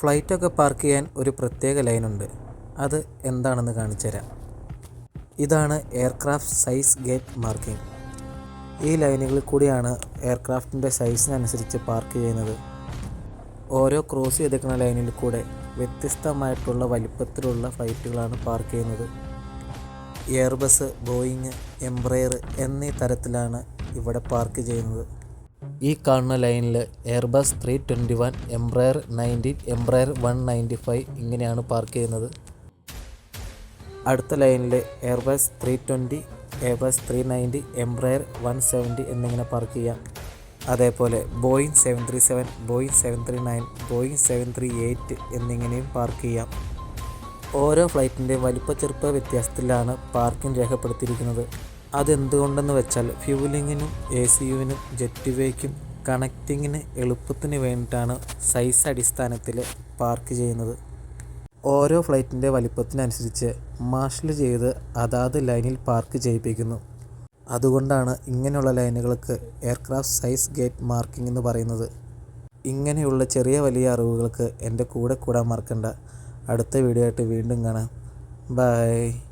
ഫ്ലൈറ്റൊക്കെ park ചെയ്യാൻ ഒരു പ്രത്യേക ലൈനുണ്ട്. അത് എന്താണെന്ന് കാണിച്ചു തരാം ഇതാണ് എയർക്രാഫ്റ്റ് സൈസ് ഗേറ്റ് മാർക്കിംഗ്. ഈ ലൈനുകളിൽ കൂടിയാണ് എയർക്രാഫ്റ്റിന്റെ സൈസിനനുസരിച്ച് പാർക്ക് ചെയ്യുന്നത്. ഓരോ ക്രോസ് ചെയ്തിരിക്കുന്ന ലൈനിൽ കൂടെ വ്യത്യസ്തമായിട്ടുള്ള വലിപ്പത്തിലുള്ള ഫ്ലൈറ്റുകളാണ് പാർക്ക് ചെയ്യുന്നത്. എയർബസ് ബോയിങ് എംബ്രയർ എന്നീ തരത്തിലാണ് ഇവിടെ പാർക്ക് ചെയ്യുന്നത്. ഈ കാണുന്ന ലൈനിൽ Airbus three twenty one Embraer nineteen Embraer one ninety five ഇങ്ങനെയാണ് പാർക്ക് ചെയ്യുന്നത്. അടുത്ത ലൈനിൽ Airbus three twenty Airbus three ninety Embraer one seventy എന്നിങ്ങനെ പാർക്ക് ചെയ്യാം. അതേപോലെ Boeing seven three seven Boeing seven three nine Boeing seven three eight എന്നിങ്ങനെയും park ചെയ്യാം. ഓരോ ഫ്ലൈറ്റിന്റെയും വലിപ്പ ചെറുപ്പ വ്യത്യാസത്തിലാണ് പാർക്കിംഗ് രേഖപ്പെടുത്തിയിരിക്കുന്നത്. അതെന്തുകൊണ്ടെന്ന് വെച്ചാൽ ഫ്യൂലിങ്ങിനും എ സി യുവിനും ജെറ്റ് കണക്റ്റിങ്ങിന് എളുപ്പത്തിന് വേണ്ടിയിട്ടാണ് സൈസ് അടിസ്ഥാനത്തിൽ പാർക്ക് ചെയ്യുന്നത്. ഓരോ ഫ്ലൈറ്റിന്റെ വലിപ്പത്തിനനുസരിച്ച് മാർഷൽ ചെയ്ത് അതാത് ലൈനിൽ പാർക്ക് ചെയ്യിപ്പിക്കുന്നു. അതുകൊണ്ടാണ് ഇങ്ങനെയുള്ള ലൈനുകൾക്ക് എയർക്രാഫ്റ്റ് സൈസ് ഗേറ്റ് മാർക്കിംഗ് എന്ന് പറയുന്നത്. ഇങ്ങനെയുള്ള ചെറിയ വലിയ അറിവുകൾക്ക് എന്റെ കൂടെ കൂടാൻ മറക്കണ്ട. അടുത്ത വീഡിയോ ആയിട്ട് വീണ്ടും കാണാം. ബൈ